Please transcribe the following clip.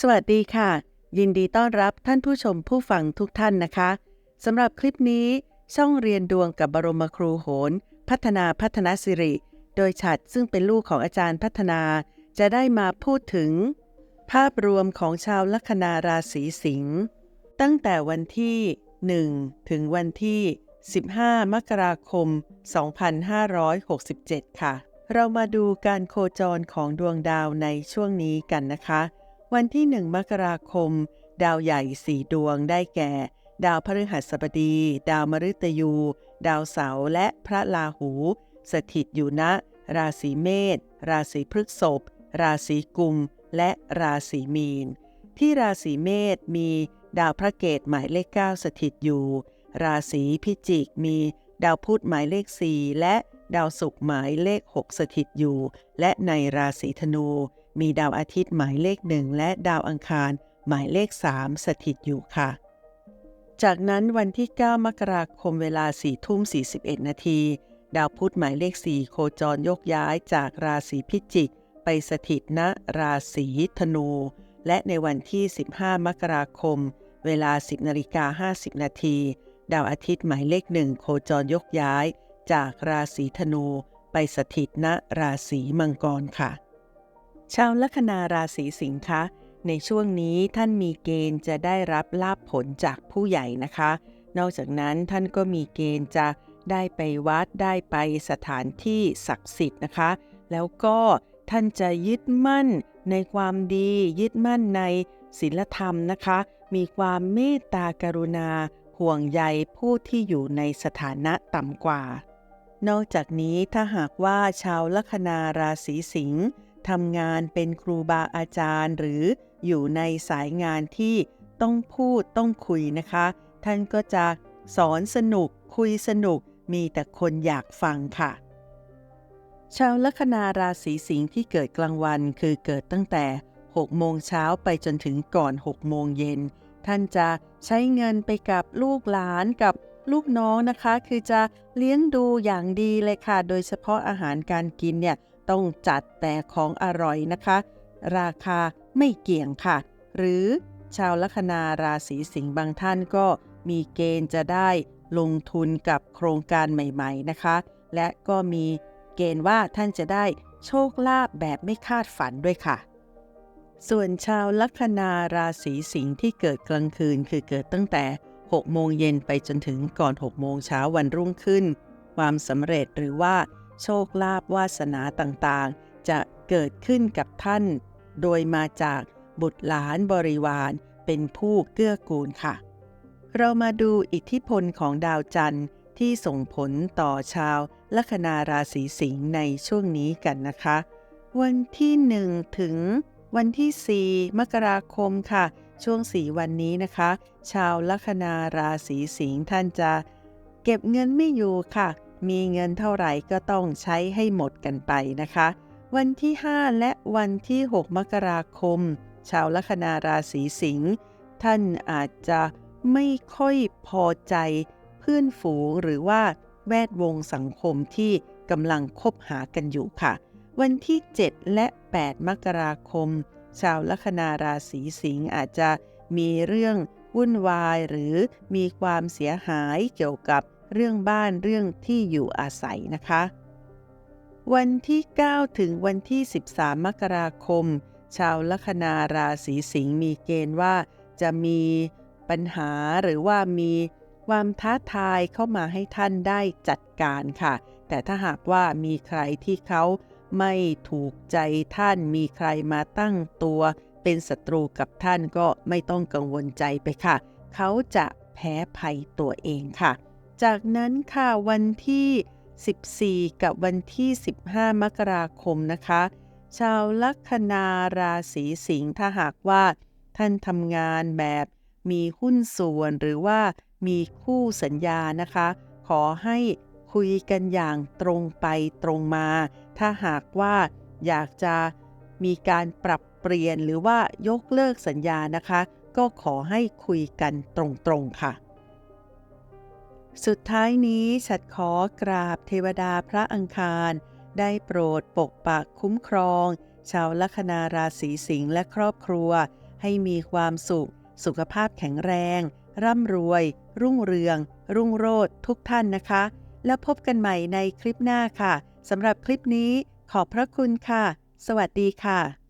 สวัสดีค่ะ ยินดีต้อนรับท่านผู้ชมผู้ฟังทุกท่านนะคะสำหรับคลิปนี้ ช่องเรียนดวงกับบรมครูโหน พัฒนาพัฒนาสิริ โดยฉัดซึ่งเป็นลูกของอาจารย์พัฒนา จะได้มาพูดถึง ภาพรวมของชาวลัคนาราศีสิงห์ตั้งแต่วันที่ 1 ถึงวันที่ 15 มกราคม 2567 ค่ะ เรามาดูการโคจรของดวงดาวในช่วงนี้กันนะคะ วันที่1มกราคม ดาวใหญ่สี่ดวงได้แก่ ดาวพฤหัสบดี ดาวมฤตยู ดาวเสาร์และพระราหู สถิตอยู่ณราศีเมษราศีพฤษภราศีกุม และราศีมีน ที่ราศีเมษมีดาวพระเกตหมายเลข 9 สถิตอยู่ ราศีพิจิกมีดาวพุธหมายเลข 4 และดาวศุกร์หมายเลข 6 สถิตอยู่ และในราศีธนู มีดาวอาทิตย์หมายเลขหนึ่งและดาวอังคารหมายเลข 3 สถิตอยู่ค่ะ จากนั้นวันที่ 9 มกราคมเวลา4ทุ่ม 41 นาที ดาวพุธหมายเลข 4 โคจรยกย้ายจากราศีพิจิก ไปสถิตณราศีธนู และในวันที่ 15 มกราคม เวลา 10นาฬิกา50 นาที ดาวอาทิตย์หมายเลขหนึ่งโคจรยกย้าย จากราศีธนู ไปสถิตณราศีมังกรค่ะ ชาวลัคนาราศีสิงห์คะในช่วงนี้ท่านมีเกณฑ์จะได้รับลาภผลจากผู้ใหญ่นะคะ นอกจากนั้นท่านก็มีเกณฑ์จะได้ไปวัดได้ไปสถานที่ศักดิ์สิทธิ์นะคะ แล้วก็ท่านจะยึดมั่นในความดี ยึดมั่นในศีลธรรมนะคะ มีความเมตตากรุณา ห่วงใยผู้ที่อยู่ในสถานะต่ำกว่า นอกจากนี้ถ้าหากว่าชาวลัคนาราศีสิงห์ ทำงานเป็นครูบาอาจารย์ หรืออยู่ในสายงานที่ต้องพูดต้องคุยนะคะ ท่านก็จะสอนสนุกคุยสนุกมีแต่คนอยากฟังค่ะ ชาวลัคนาราศีสิงห์ที่เกิดกลางวันคือเกิดตั้งแต่ 6 โมงเช้าไปจนถึงก่อน 6 โมงเย็น ท่านจะใช้เงินไปกับลูกหลานกับลูกน้องนะคะ คือจะเลี้ยงดูอย่างดีเลยค่ะ โดยเฉพาะอาหารการกินเนี่ย ต้องจัดแต่ของอร่อยนะคะ ราคาไม่เกี่ยงค่ะ หรือชาวลัคนาราศีสิงห์บางท่านก็มีเกณฑ์จะได้ลงทุนกับโครงการใหม่ ๆนะคะ และก็มีเกณฑ์ว่าท่านจะได้โชคลาภแบบไม่คาดฝันด้วยค่ะ ส่วนชาวลัคนาราศีสิงห์ที่เกิดกลางคืนคือเกิดตั้งแต่ 6 โมงเย็นไปจนถึงก่อน 6 โมงเช้าวันรุ่งขึ้น ความสำเร็จหรือว่า โชคลาภวาสนาต่างๆ จะเกิดขึ้นกับท่าน โดยมาจากบุตรหลานบริวารเป็นผู้เกื้อกูลค่ะ เรามาดูอิทธิพลของดาวจันทร์ที่ส่งผลต่อชาวลัคนาราศีสิงห์ในช่วงนี้กันนะคะ วันที่ 1 ถึงวันที่ 4 มกราคมค่ะ ช่วง 4 วันนี้นะคะ ชาวลัคนาราศีสิงห์ท่านจะ เก็บเงินไม่อยู่ค่ะ มีเงินเท่าไหร่ก็ต้องใช้ให้หมดกันไปนะคะ วันที่ 5 และวันที่ 6 มกราคม ชาวลัคนาราศีสิงห์ท่านอาจจะไม่ค่อยพอใจเพื่อนฝูงหรือว่าแวดวงสังคมที่กำลังคบหากันอยู่ค่ะ วันที่ 7 และ 8 มกราคม ชาวลัคนาราศีสิงห์อาจจะมีเรื่องวุ่นวายหรือมีความเสียหายเกี่ยวกับ เรื่องบ้านเรื่องที่อยู่อาศัยนะคะ วันที่ 9 ถึงวันที่ 13 มกราคม ชาวลัคนาราศีสิงห์มีเกณฑ์ว่าจะมีปัญหาหรือว่ามีความท้าทายเข้ามาให้ท่านได้จัดการค่ะ แต่ถ้าหากว่ามีใครที่เขาไม่ถูกใจท่านมีใครมาตั้งตัวเป็นศัตรูกับท่านก็ไม่ต้องกังวลใจไปค่ะ เขาจะแพ้ภัยตัวเองค่ะ จากนั้นค่ะวันที่ 14 กับวันที่ 15 มกราคมนะคะ ชาวลัคนาราศีสิงห์ถ้าหากว่า ท่านทำงานแบบมีหุ้นส่วนหรือว่ามีคู่สัญญานะคะ ขอให้คุยกันอย่างตรงไปตรงมา ถ้าหากว่าอยากจะมีการปรับเปลี่ยนหรือว่ายกเลิกสัญญานะคะ ก็ขอให้คุยกันตรงๆค่ะ สุดท้ายนี้ฉัดขอกราบเทวดาพระอังคาร ได้โปรดปกปักคุ้มครอง ชาวลัคนาราศีสิงห์และครอบครัว ให้มีความสุข สุขภาพแข็งแรง ร่ำรวย รุ่งเรือง รุ่งโรจน์ทุกท่านนะคะ แล้วพบกันใหม่ในคลิปหน้าค่ะสำหรับคลิปนี้ขอบพระคุณค่ะ สวัสดีค่ะ